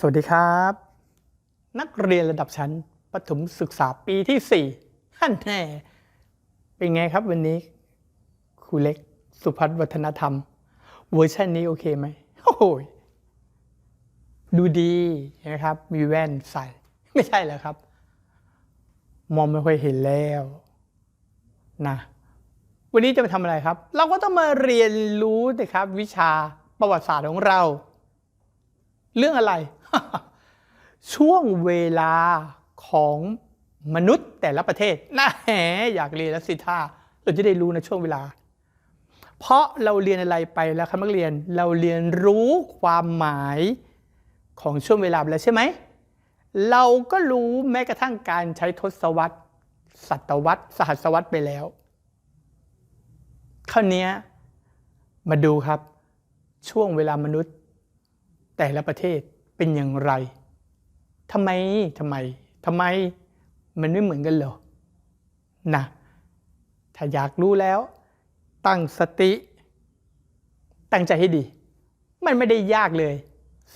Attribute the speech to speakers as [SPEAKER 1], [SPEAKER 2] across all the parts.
[SPEAKER 1] สวัสดีครับ นักเรียนระดับชั้นประถมศึกษาปีที่4ขั้นแน่เป็นไงครับวันนี้ครูเล็กสุพัฒน์วัฒนธรรม เวอร์ชันนี้โอเคไหมโอ้โหดูดีนะครับ มีแว่นใส่ ไม่ใช่แล้วครับ มองไม่ค่อยเห็นแล้วนะวันนี้จะมาทำอะไรครับ เราก็ต้องมาเรียนรู้นะครับ วิชาประวัติศาสตร์ของเรา เรื่องอะไร ช่วงเวลาของมนุษย์แต่ละประเทศน่าแหอยากเรียนแล้วสิท่าเราจะได้รู้ในช่วงเวลา เพราะเราเรียนอะไรไปแล้วครับนักเรียนเราเรียนรู้ความหมายของช่วงเวลาไปแล้วใช่ไหม เราก็รู้แม้กระทั่งการใช้ทศวรรษศตวรรษสหัสวรรษไปแล้วคราวเนี้ยมาดูครับช่วงเวลามนุษย์แต่ละประเทศ เป็นอย่างไรทำไมทำไมทำไมมันไม่เหมือนกันเหรอนะถ้าอยากรู้แล้ว ตั้งสติ ตั้งใจให้ดี มันไม่ได้ยากเลย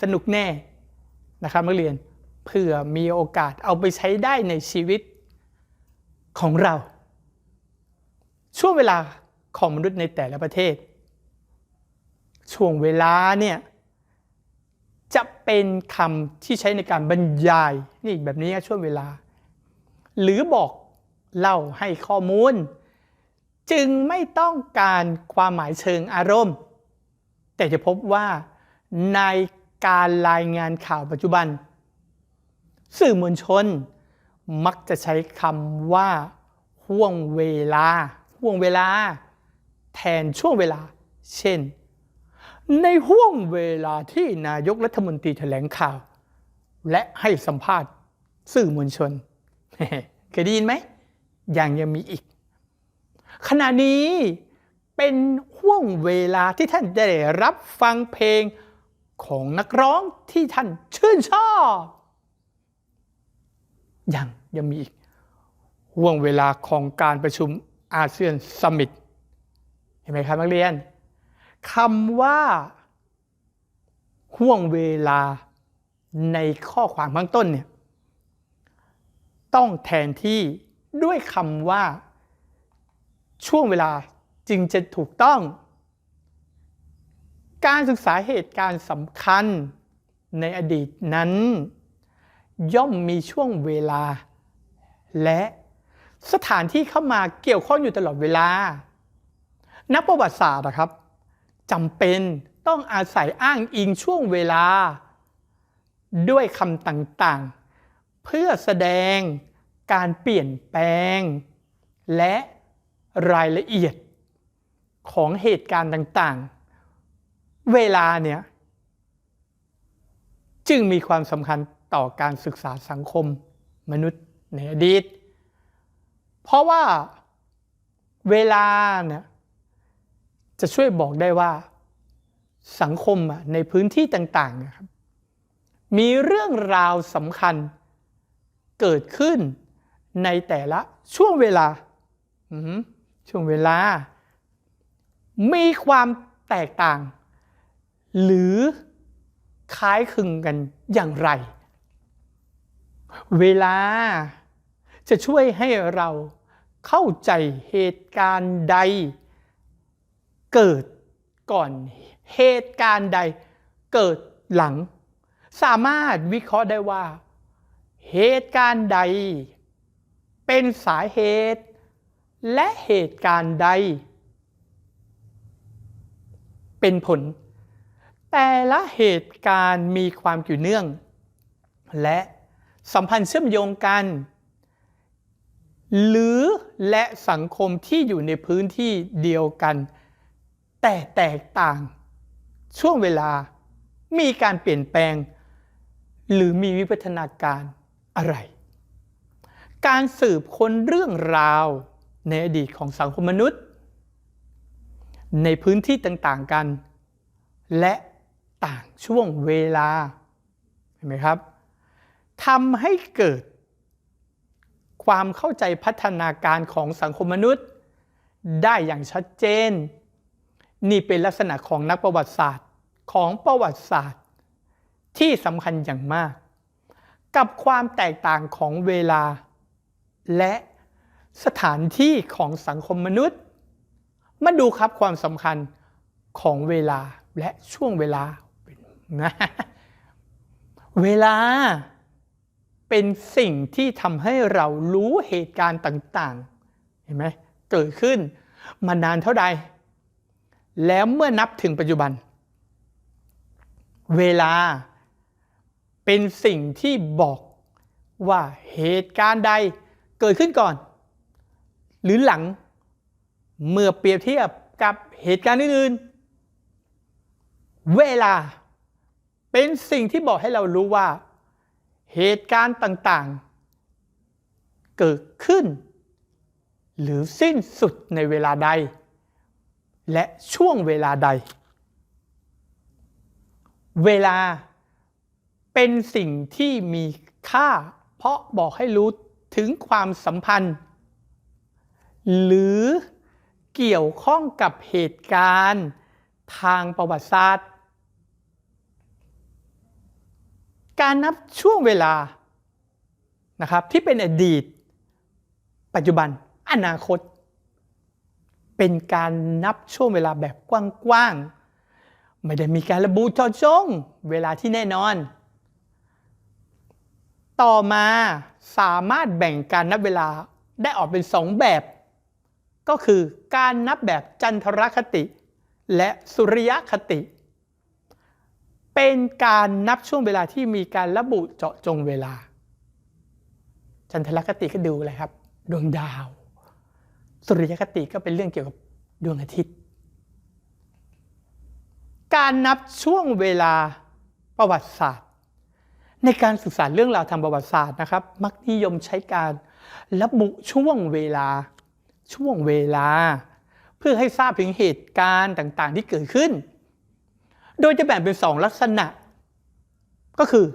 [SPEAKER 1] สนุกแน่นะครับนักเรียนเพื่อมีโอกาสเอาไปใช้ได้ในชีวิตของเรา ช่วงเวลาของมนุษย์ในแต่ละประเทศ ช่วงเวลาเนี่ย เป็นคำที่ใช้ในการบรรยายนี่แบบนี้ช่วงเวลา หรือบอกเล่าให้ข้อมูล จึงไม่ต้องการความหมายเชิงอารมณ์ แต่จะพบว่าในการรายงานข่าวปัจจุบัน สื่อมวลชนมักจะใช้คำว่าห่วงเวลาห่วงเวลา แทนช่วงเวลา เช่น ในห่วงเวลาที่นายกรัฐมนตรีแถลงข่าว และให้สัมภาษณ์สื่อมวลชน เคยได้ยินไหมยังยังมีอีก ขณะนี้เป็นห่วงเวลาที่ท่านได้รับฟังเพลงของนักร้องที่ท่านชื่นชอบยังยังมีอีกห่วงเวลาของการประชุมอาเซียนซัมมิตเห็นไหมครับนักเรียน คำว่าห่วงเวลาในข้อความข้างต้นเนี่ยต้องแทนที่ด้วยคำว่า ช่วงเวลาจึงจะถูกต้อง การศึกษาเหตุการณ์สำคัญในอดีตนั้น ย่อมมีช่วงเวลา และสถานที่เข้ามาเกี่ยวข้องอยู่ตลอดเวลา นักประวัติศาสตร์นะครับ จำเป็นต้องอาศัยอ้างอิงช่วงเวลา ด้วยคำต่างๆ เพื่อแสดงการเปลี่ยนแปลง และรายละเอียดของเหตุการณ์ต่างๆ เวลาเนี่ยจึงมีความสำคัญต่อการศึกษาสังคมมนุษย์ในอดีต เพราะว่าเวลาเนี่ย จะช่วยบอกได้ว่า สังคมในพื้นที่ต่างๆนะครับมีเรื่องราวสำคัญเกิดขึ้นในแต่ละช่วงเวลาช่วงเวลา มีความแตกต่าง หรือคล้ายคลึงกันอย่างไร เวลาจะช่วยให้เราเข้าใจเหตุการณ์ใด เกิดก่อนเหตุการณ์ใดเกิดหลัง สามารถวิเคราะห์ได้ว่า เหตุการณ์ใด เป็นสาเหตุ และเหตุการณ์ใด เป็นผล แต่ละเหตุการณ์มีความเกี่ยวเนื่อง และสัมพันธ์เชื่อมโยงกัน หรือและสังคมที่อยู่ในพื้นที่เดียวกัน แต่แตกต่าง ช่วงเวลามีการเปลี่ยนแปลง หรือมีวิวัฒนาการอะไร การสืบค้นเรื่องราวในอดีตของสังคมมนุษย์ ในพื้นที่ต่างๆกัน และต่างช่วงเวลา เห็นไหมครับทำให้เกิด ความเข้าใจพัฒนาการของสังคมมนุษย์ ได้อย่างชัดเจน นี่เป็นลักษณะของนักประวัติศาสตร์ของประวัติศาสตร์ ที่สำคัญอย่างมาก กับความแตกต่างของเวลา และสถานที่ของสังคมมนุษย์ มาดูครับความสำคัญของเวลาและช่วงเวลานะเวลาเป็นสิ่งที่ทำให้เรารู้เหตุการณ์ต่าง ๆ เห็นไหมเกิดขึ้นมานานเท่าใด แล้วเมื่อนับถึงปัจจุบัน เวลาเป็นสิ่งที่บอกว่าเหตุการณ์ใดเกิดขึ้นก่อน หรือหลังเมื่อเปรียบเทียบกับเหตุการณ์อื่นๆ เวลาเป็นสิ่งที่บอกให้เรารู้ว่า เหตุการณ์ต่างๆ เกิดขึ้น หรือสิ้นสุดในเวลาใด และช่วงเวลาใด เวลาเป็นสิ่งที่มีค่า เพราะบอกให้รู้ถึงความสัมพันธ์ หรือเกี่ยวข้องกับเหตุการณ์ทางประวัติศาสตร์ การนับช่วงเวลานะครับที่เป็นอดีต ปัจจุบันอนาคต เป็นการนับช่วงเวลาแบบกว้างๆ ไม่ได้มีการระบุเจาะจงเวลาที่แน่นอน ต่อมาสามารถแบ่งการนับเวลาได้ออกเป็นสองแบบ ก็คือการนับแบบจันทรคติ และสุริยคติ เป็นการนับช่วงเวลาที่มีการระบุเจาะจงเวลา จันทรคติก็ดูอะไรครับ ดวงดาว สุริยคติก็เป็นเรื่องเกี่ยวกับดวงอาทิตย์ การนับช่วงเวลาประวัติศาสตร์ ในการศึกษาเรื่องราวทางประวัติศาสตร์นะครับ มักนิยมใช้การระบุช่วงเวลา ช่วงเวลา เพื่อให้ทราบถึงเหตุการณ์ต่างๆ ที่เกิดขึ้น โดยจะแบ่งเป็นสองลักษณะ ก็คือ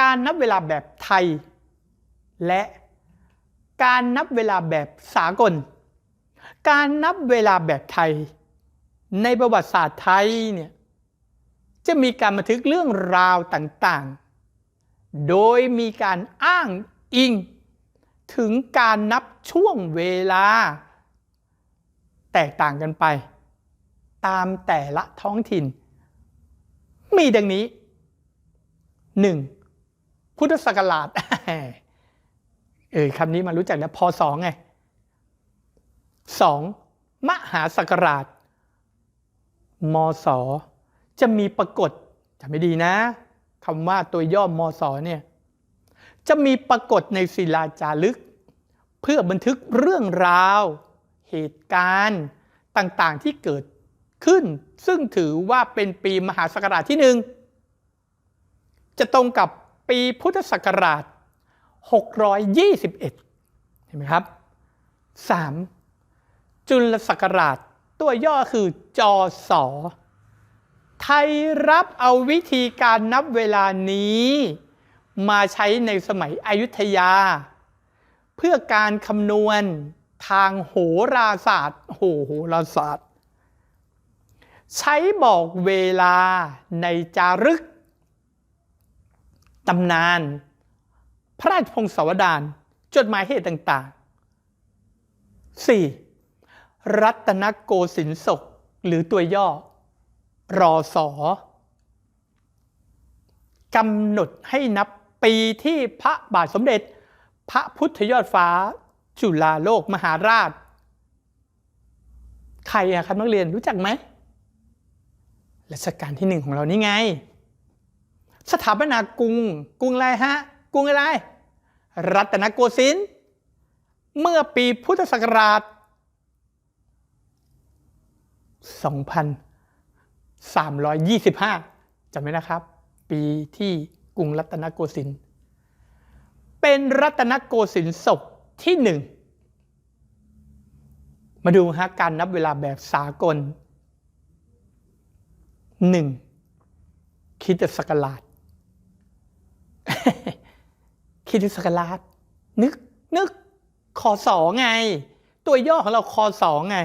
[SPEAKER 1] การนับเวลาแบบไทย และ การนับเวลาแบบสากล การนับเวลาแบบไทย ในประวัติศาสตร์ไทยเนี่ยจะมีการบันทึกเรื่องราวต่างๆ โดยมีการอ้างอิง ถึงการนับช่วงเวลา แตกต่างกันไป ตามแต่ละท้องถิ่น มีดังนี้ 1. พุทธศักราช เออคำนี้มารู้จักแล้วพศไง 2. มหาศักราชมศจะมีปรากฏจำไม่ดีนะคำว่าตัวย่อมศเนี่ยจะมีปรากฏในศิลาจารึก เพื่อบันทึกเรื่องราว เหตุการณ์ต่างๆที่เกิดขึ้น ซึ่งถือว่าเป็นปีมหาศักราชที่หนึ่งจะตรงกับปีพุทธศักราช 621 เห็นไหมครับ 3. จุลศักราช ตัวย่อคือจอสอไทยรับเอาวิธีการนับเวลานี้ มาใช้ในสมัยอยุธยา เพื่อการคำนวณทางโหราศาสตร์โหโหราศาสตร์ ใช้บอกเวลาในจารึกตำนาน ระราชพงศาวดารจดหมายเหตุต่างๆ 4. รัตนโกสินทร์ศกหรือตัวย่อ รอสอกำหนดให้นับปีที่พระบาทสมเด็จ พระพุทธยอดฟ้า จุฬาโลกมหาราช ใครอะครับนักเรียนรู้จักไหมรัชกาลที่หนึ่งของเรานี่ไง สถาปนากรุง กรุงอะไรฮะ กรุงอะไร รัตนโกสินทร์เมื่อปีพุทธศักราช 2325จำไว้นะครับ ปีที่กรุงรัตนโกสินทร์เป็นรัตนโกสินทร์ศกที่หนึ่งมาดูฮะการนับเวลาแบบสากล 1. คิดศักราช คริดศักราชนึกนึกคอสอไง ตัวย่อของเราคอสอไง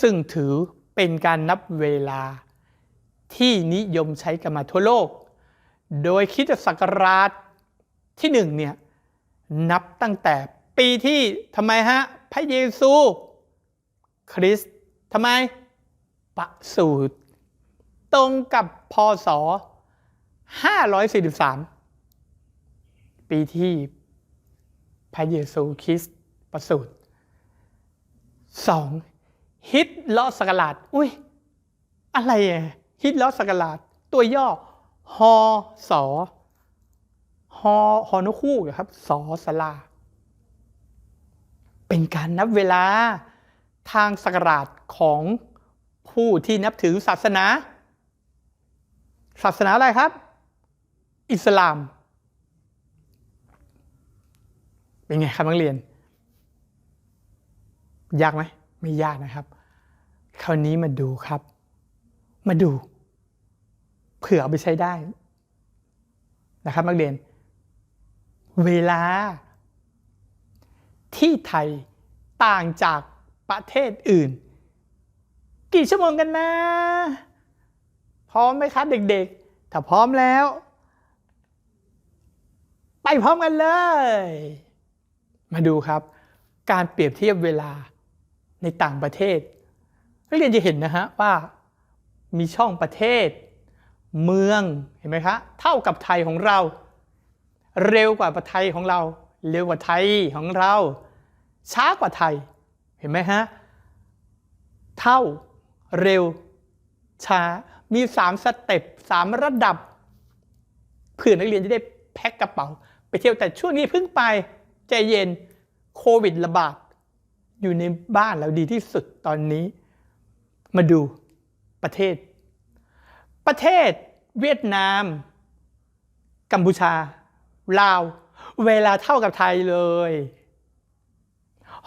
[SPEAKER 1] ซึ่งถือเป็นการนับเวลาที่นิยมใช้กันมาทั่วโลก โดยคิดศักราชที่หนึ่งเนี่ยนับตั้งแต่ปีที่ทำไมฮะ พระเยซู คริสต์ทำไม ประสูติตรงกับพศ 543 ปีที่พระเยซูคริสต์ประสูติสองฮิตลอสกราดอุ้ย อะไรอะฮิตลอสกราดตัวย่อฮอสอฮอฮอนคู่ครับสอสลา เป็นการนับเวลาทางสกราชของผู้ที่นับถือศาสนา ศาสนาอะไรครับ อิสลาม เป็นไงครับนักเรียน ยากไหมไม่ยากนะครับ คราวนี้มาดูครับ มาดู เผื่อเอาไปใช้ได้นะครับนักเรียน เวลา ที่ไทยต่างจากประเทศอื่น กี่ชั่วโมงกันนะ พร้อมไหมครับเด็กๆ ถ้าพร้อมแล้ว ไปพร้อมกันเลย มาดูครับ การเปรียบเทียบเวลาในต่างประเทศนักเรียนจะเห็นนะฮะว่ามีช่องประเทศ เมืองเห็นไหมคะเท่ากับไทยของเรา เร็วกว่าประเทศไทยของเรา เร็วกว่าไทยของเรา ช้ากว่าไทยเห็นไหมฮะเท่าเร็ว ช้ามี 3 สเต็ป3ระดับเพื่อนักเรียนจะได้แพ็คกระเป๋า ไปเที่ยวแต่ช่วงนี้เพิ่งไปใจเย็นโควิดระบาดอยู่ในบ้านเราดีที่สุดตอนนี้ มาดูประเทศ ประเทศเวียดนาม กัมพูชา ลาว เวลาเท่ากับไทยเลย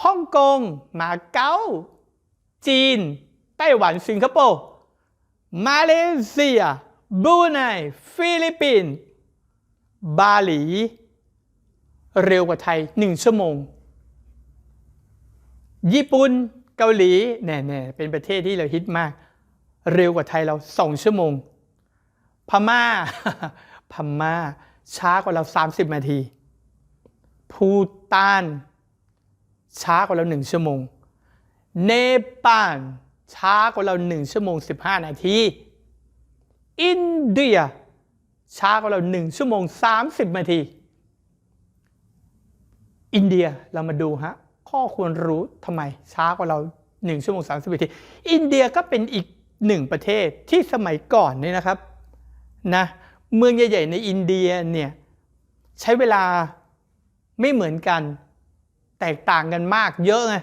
[SPEAKER 1] ฮ่องกง มาเก๊า จีน ไต้หวัน สิงคโปร์ มาเลเซีย บรูไน ฟิลิปปินส์ บาหลี เร็วกว่าไทย 1 ชั่วโมง ญี่ปุ่นเกาหลีแน่ๆเป็นประเทศที่เราฮิตมาก เร็วกว่าไทยเรา 2 ชั่วโมง พม่า พม่า ช้ากว่าเรา 30 นาที ภูตาน ช้ากว่าเรา 1 ชั่วโมง เนปาลช้ากว่าเรา 1 ชั่วโมง 15 นาที อินเดีย ช้ากว่าเรา 1 ชั่วโมง 30 นาที อินเดียเรามาดูฮะข้อควรรู้ทำไมช้ากว่าเรา 1 ชั่วโมง30นาทีอินเดียก็เป็นอีกหนึ่งประเทศที่สมัยก่อนเนี่ยนะครับนะเมืองใหญ่ๆในอินเดียเนี่ยใช้เวลาไม่เหมือนกัน แตกต่างกันมากเยอะไง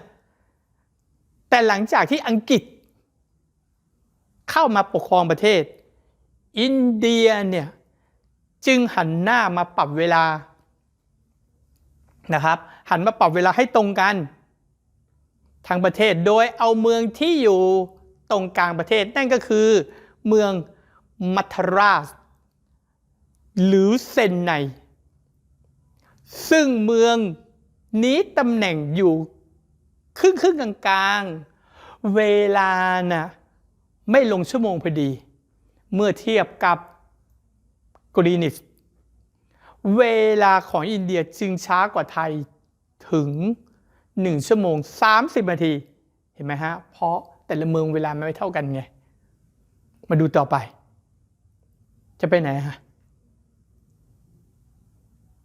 [SPEAKER 1] แต่หลังจากที่อังกฤษ เข้ามาปกครองประเทศ อินเดียเนี่ยจึงหันหน้ามาปรับเวลา นะครับ หันมาปรับเวลาให้ตรงกัน ทางประเทศโดยเอาเมืองที่อยู่ตรงกลางประเทศ นั่นก็คือเมืองมัทราสหรือเซนไนซึ่งเมืองนี้ตำแหน่งอยู่ครึ่งครึ่งกลางกลางเวลาน่ะไม่ลงชั่วโมงพอดี เมื่อเทียบกับกรีนิช เวลาของอินเดียจึงช้ากว่าไทยถึง 1 ชั่วโมง 30 นาที เห็นไหมฮะ เพราะแต่ละเมืองเวลาไม่เท่ากันไง มาดูต่อไป จะไปไหนฮะ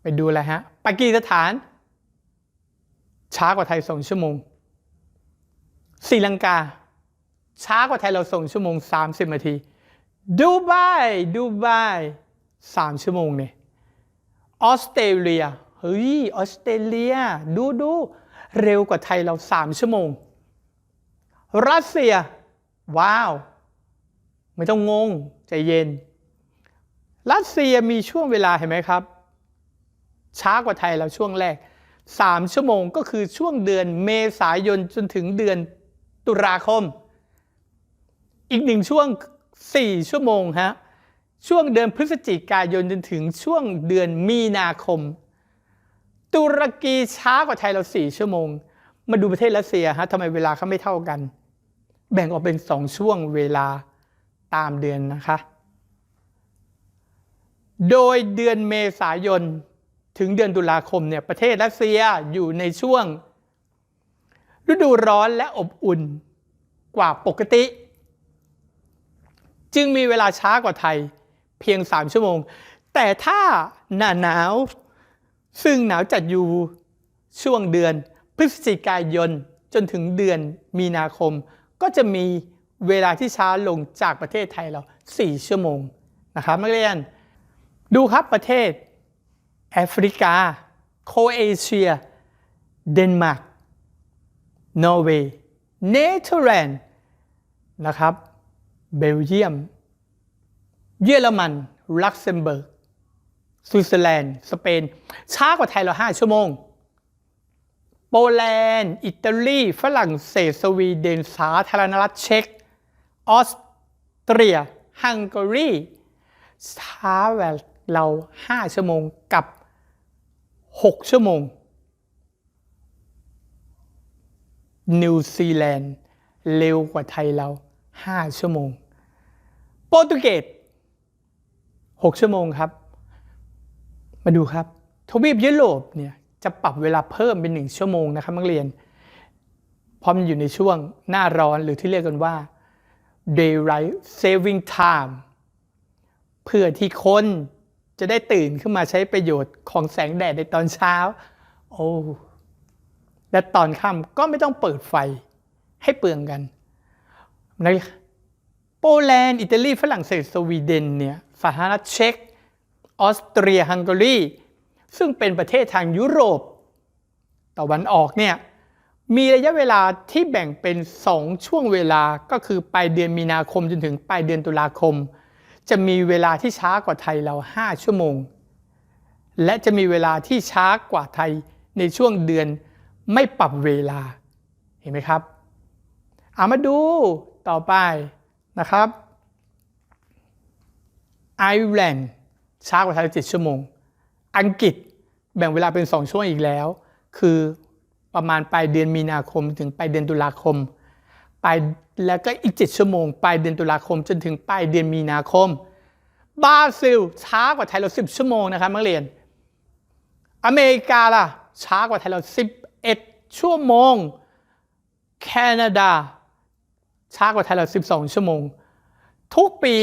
[SPEAKER 1] ไปดูอะไรฮะปากีสถาน ช้ากว่าไทยสองชั่วโมงศรีลังกา ช้ากว่าไทยเราส่งชั่วโมง 30 นาที ดูไบดูไบสามชั่วโมงเนี่ย ออสเตรเลียเฮ้ยออสเตรเลียดูดูเร็วกว่าไทยเราสามชั่วโมง รัสเซีย ว้าว ไม่ต้องงง ใจเย็น รัสเซียมีช่วงเวลาเห็นไหมครับ ช้ากว่าไทยเราช่วงแรก3ชั่วโมงก็คือช่วงเดือนเมษายนจนถึงเดือนตุลาคม อีกหนึ่งช่วง4ชั่วโมงฮะ ช่วงเดือนพฤศจิกายนจนถึงช่วงเดือนมีนาคม ตุรกีช้ากว่าไทยเรา4ชั่วโมง มาดูประเทศรัสเซียฮะทำไมเวลาเขาไม่เท่ากัน แบ่งออกเป็นสองช่วงเวลาตามเดือนนะคะ โดยเดือนเมษายนถึงเดือนตุลาคมเนี่ยประเทศรัสเซียอยู่ในช่วง ฤดูร้อนและอบอุ่นกว่าปกติ จึงมีเวลาช้ากว่าไทย เพียง 3 ชั่วโมง แต่ถ้าหน้าหนาว ซึ่งหนาวจัดอยู่ช่วงเดือนพฤศจิกายนจนถึงเดือนมีนาคม ก็จะมีเวลาที่ช้าลงจากประเทศไทยเรา 4 ชั่วโมงนะครับนักเรียน ดูครับประเทศแอฟริกา โคเอเชีย เดนมาร์ก นอร์เวย์ เนเธอร์แลนด์นะครับ เบลเยียม เยอรมัน ลักเซมเบิร์ก สวิตเซอร์แลนด์ สเปน ช้ากว่าไทยเรา5ชั่วโมง โปแลนด์ อิตาลี ฝรั่งเศส สวีเดน สาธารณรัฐเช็ก ออสเตรีย ฮังการี ช้าแวาเรา5ชั่วโมงกับ6ชั่วโมง นิวซีแลนด์ เร็วกว่าไทยเรา5ชั่วโมง โปรตุเกส 6 ชั่วโมงครับ มาดูครับ ทวีปยุโรปเนี่ยจะปรับเวลาเพิ่มเป็น 1 ชั่วโมงนะครับนักเรียนเพราะมันอยู่ในช่วงหน้าร้อนหรือที่เรียกกันว่า daylight saving time เพื่อที่คนจะได้ตื่นขึ้นมาใช้ประโยชน์ของแสงแดดในตอนเช้า โอ้ และตอนค่ำก็ไม่ต้องเปิดไฟให้เปลืองกันในโปแลนด์ อิตาลี ฝรั่งเศส สวีเดนเนี่ย สาธารณรัฐเช็กออสเตรียฮังการีซึ่งเป็นประเทศทางยุโรปตะวันออกเนี่ยมีระยะเวลาที่แบ่งเป็น 2 ช่วงเวลาก็คือปลายเดือนมีนาคมจนถึงปลายเดือนตุลาคม จะมีเวลาที่ช้ากว่าไทยเรา 5 ชั่วโมง และจะมีเวลาที่ช้ากว่าไทยในช่วงเดือนไม่ปรับเวลาเห็นไหมครับเอามาดูต่อไปนะครับ ไอร์แลนด์ช้ากว่าไทย7ชั่วโมง อังกฤษแบ่งเวลาเป็น2ช่วงอีกแล้ว คือประมาณปลายเดือนมีนาคม ถึงปลายเดือนตุลาคมปลายแล้วก็อีก7ชั่วโมงปลายเดือนตุลาคม จนถึงปลายเดือนมีนาคมบราซิลช้ากว่าไทยเรา10ชั่วโมงนะครับนักเรียน อเมริกาล่ะช้ากว่าไทยเรา11ชั่วโมง แคนาดาช้ากว่าไทยเรา12ชั่วโมง ทุกปี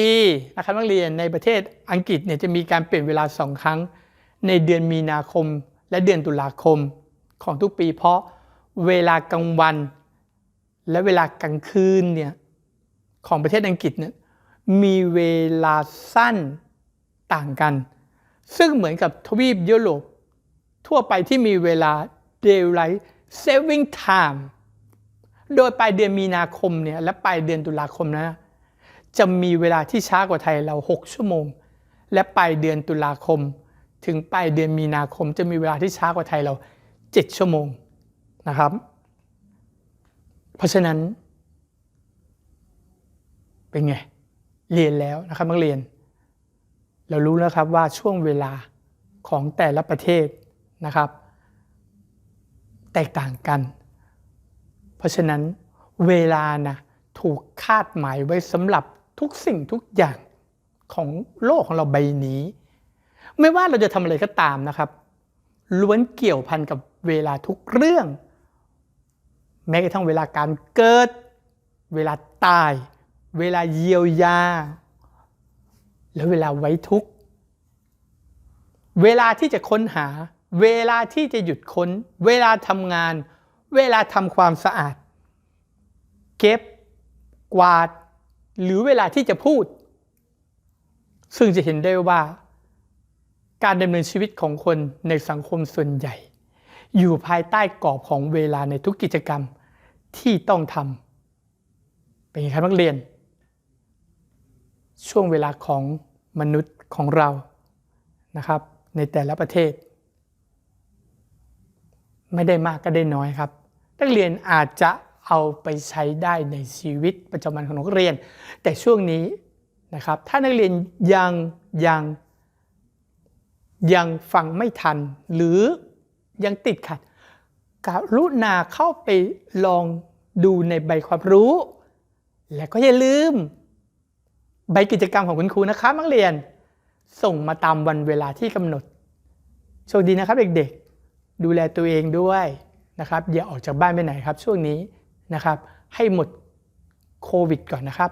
[SPEAKER 1] นะครับนักเรียนในประเทศอังกฤษเนี่ยจะมีการเปลี่ยนเวลาสองครั้ง ในเดือนมีนาคมและเดือนตุลาคมของทุกปี เพราะเวลากลางวัน และเวลากลางคืนเนี่ยของประเทศอังกฤษเนี่ยมีเวลาสั้นต่างกัน ซึ่งเหมือนกับทวีปยุโรปทั่วไปที่มีเวลา daylight saving time โดยปลายเดือนมีนาคมเนี่ยและปลายเดือนตุลาคมนะ จะมีเวลาที่ช้ากว่าไทยเรา 6 ชั่วโมง และปลายเดือนตุลาคม ถึงปลายเดือนมีนาคม จะมีเวลาที่ช้ากว่าไทยเรา 7 ชั่วโมงนะครับ เพราะฉะนั้น เป็นไง เรียนแล้วนะครับนักเรียน เรารู้แล้วครับว่าช่วงเวลาของแต่ละประเทศนะครับ แตกต่างกัน เพราะฉะนั้นเวลานะถูกคาดหมายไว้สำหรับ ทุกสิ่งทุกอย่างของโลกของเราใบนี้ ไม่ว่าเราจะทำอะไรก็ตามนะครับ ล้วนเกี่ยวพันกับเวลาทุกเรื่อง แม้กระทั่งเวลาการเกิด เวลาตาย เวลาเยียวยา และเวลาไว้ทุกเวลาที่จะค้นหา เวลาที่จะหยุดค้น เวลาทำงาน เวลาทำความสะอาด เก็บ กวาด หรือเวลาที่จะพูด ซึ่งจะเห็นได้ว่า การดำเนินชีวิตของคนในสังคมส่วนใหญ่ อยู่ภายใต้กรอบของเวลาในทุกกิจกรรมที่ต้องทำเป็นไงครับนักเรียน ช่วงเวลาของมนุษย์ของเรานะครับ ในแต่ละประเทศ ไม่ได้มากก็ได้น้อยครับ นักเรียนอาจจะ เอาไปใช้ได้ในชีวิตประจำวันของนักเรียน แต่ช่วงนี้นะครับถ้านักเรียนยังยังยังฟังไม่ทัน หรือยังติดขัดกรุณาเข้าไปลองดูในใบความรู้ และก็อย่าลืม ใบกิจกรรมของคุณครูนะครับนักเรียน ส่งมาตามวันเวลาที่กำหนดโชคดีนะครับเด็กๆ ดูแลตัวเองด้วยนะครับอย่าออกจากบ้านไปไหนครับช่วงนี้ นะครับ ให้หมดโควิดก่อนนะครับ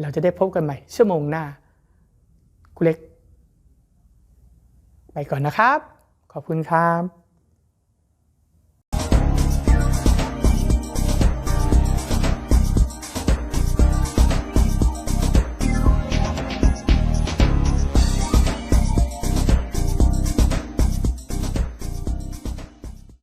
[SPEAKER 1] เราจะได้พบกันใหม่ชั่วโมงหน้าครูเล็ก ไปก่อนนะครับ ขอบคุณครับ